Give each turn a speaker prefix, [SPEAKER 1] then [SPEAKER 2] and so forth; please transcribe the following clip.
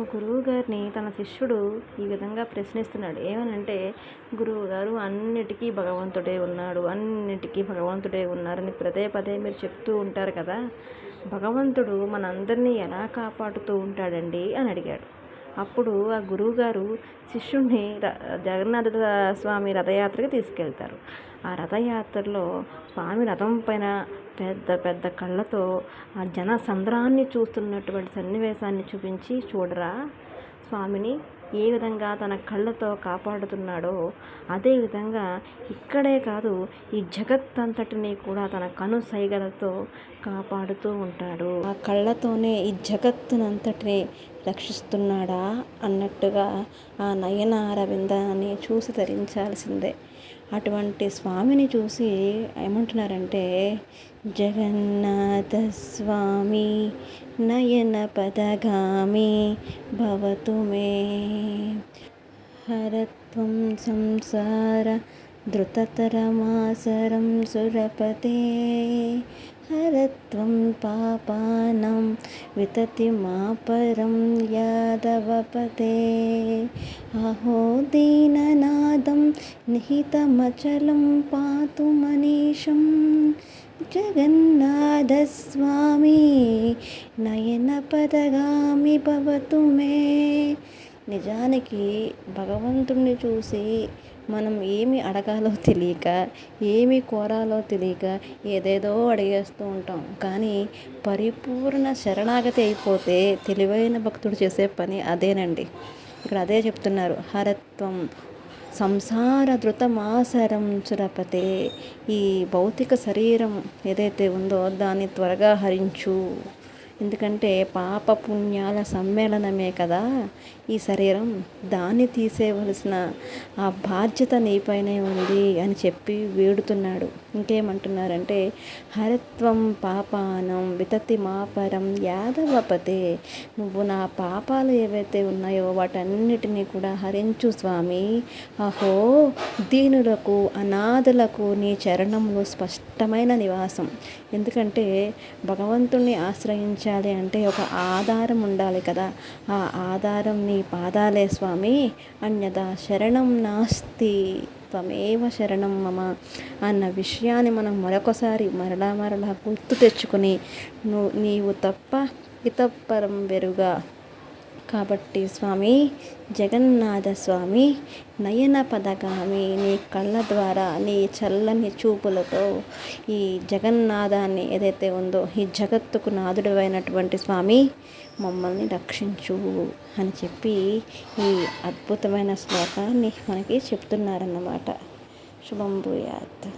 [SPEAKER 1] ఒక గురువు గారిని తన శిష్యుడు ఈ విధంగా ప్రశ్నిస్తున్నాడు. ఏమనంటే గురువు గారు అన్నిటికీ భగవంతుడే ఉన్నాడు అన్నిటికీ భగవంతుడే ఉన్నారని పదే పదే మీరు చెప్తూ ఉంటారు కదా భగవంతుడు మనందరినీ ఎలా కాపాడుతూ ఉంటాడండి అని అడిగాడు. అప్పుడు ఆ గురువుగారు శిష్యుణ్ణి జగన్నాథ స్వామి రథయాత్రకి తీసుకెళ్తారు. ఆ రథయాత్రలో స్వామి రథం పైన పెద్ద పెద్ద కళ్ళతో ఆ జన సంద్రాన్ని చూస్తున్నటువంటి సన్నివేశాన్ని చూపించి చూడరా? స్వామిని ఏ విధంగా తన కళ్ళతో కాపాడుతున్నాడో అదేవిధంగా ఇక్కడే కాదు ఈ జగత్ అంతటిని కూడా తన కను సైగలతో కాపాడుతూ ఉంటాడు. ఆ కళ్ళతోనే ఈ జగత్తునంతటిని రక్షిస్తున్నాడా అన్నట్టుగా ఆ నయన అరవిందాన్ని చూసి ధరించాల్సిందే అటువంటి స్వామిని చూసి ఏమంటున్నారంటే జగన్నాథ స్వామి నయన పదగామి భవతు మే. హరత్వం సంసార ధృతతరమాసరం సురపతే. హరత్వం పాపానం వితతి మాపరం యాదవపతే అహో దీననాదం నిహితమచలం పాతు మనీషం జగన్నాథస్వామి నయనపదగామి భవతు మే నిజానికి భగవంతుణ్ణి చూసి మనం ఏమి అడగాలో తెలియక ఏమి కోరాలో తెలియక ఏదేదో అడిగేస్తూ ఉంటాం. కానీ పరిపూర్ణ శరణాగతి అయిపోతే తెలివైన భక్తుడు చేసే పని అదేనండి. ఇక్కడ అదే చెప్తున్నారు. హరత్వం సంసార ధృతమాసరం చురపతే ఈ భౌతిక శరీరం ఏదైతే ఉందో దాన్ని త్వరగా హరించు. ఎందుకంటే పాప పుణ్యాల సమ్మేళనమే కదా. ఈ శరీరం దాన్ని తీసేయవలసిన ఆ బాధ్యత నీపైనే ఉంది అని చెప్పి వేడుతున్నాడు. ఇంకేమంటున్నారంటే హరత్వం పాపానం వితతి మాపరం యాదవపతే. నువ్వు నా పాపాలు ఏవైతే ఉన్నాయో వాటన్నిటినీ కూడా హరించు స్వామి. అహో దీనులకు అనాథులకు నీ చరణంలో స్పష్టమైన నివాసం. ఎందుకంటే భగవంతుణ్ణి ఆశ్రయించి జీవించాలి అంటే ఒక ఆధారం ఉండాలి కదా. ఆ ఆధారం నీ పాదాలే స్వామి. అన్యదా శరణం నాస్తి త్వమేవ శరణం మమ అన్న విషయాన్ని మనం మరొకసారి మరలా మరలా గుర్తు తెచ్చుకొని నువ్వు నీవు తప్ప ఇతపరం వెరుగా కాబట్టి స్వామి జగన్నాథ స్వామి నయన పదగామి నీ కళ్ళ ద్వారా నీ చల్లని చూపులతో ఈ జగన్నాథాన్ని ఏదైతే ఉందో ఈ జగత్తుకు నాదుడు అయినటువంటి స్వామి మమ్మల్ని రక్షించు అని చెప్పి ఈ అద్భుతమైన శ్లోకాన్ని మనకి చెప్తున్నారన్నమాట. శుభం భూయాత్.